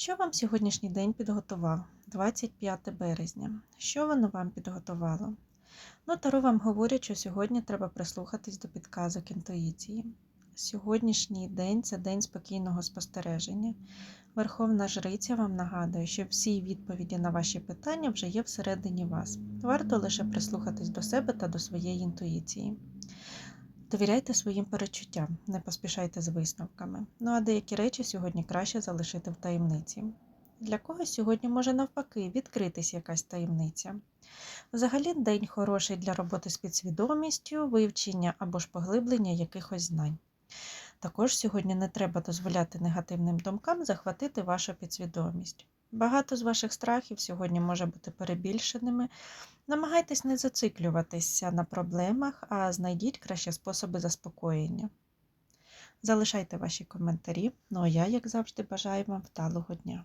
Що вам сьогоднішній день підготував? 25 березня. Що воно вам підготувало? Ну, Таро вам говорять, що сьогодні треба прислухатись до підказок інтуїції. Сьогоднішній день це день спокійного спостереження. Верховна Жриця вам нагадує, що всі відповіді на ваші питання вже є всередині вас. Варто лише прислухатись до себе та до своєї інтуїції. Довіряйте своїм перечуттям, не поспішайте з висновками. Ну а деякі речі сьогодні краще залишити в таємниці. Для когось сьогодні може навпаки відкритись якась таємниця. Взагалі, день хороший для роботи з підсвідомістю, вивчення або ж поглиблення якихось знань. Також сьогодні не треба дозволяти негативним думкам захватити вашу підсвідомість. Багато з ваших страхів сьогодні може бути перебільшеними. Намагайтесь не зациклюватися на проблемах, а знайдіть краще способи заспокоєння. Залишайте ваші коментарі. Ну а я, як завжди, бажаю вам вдалого дня.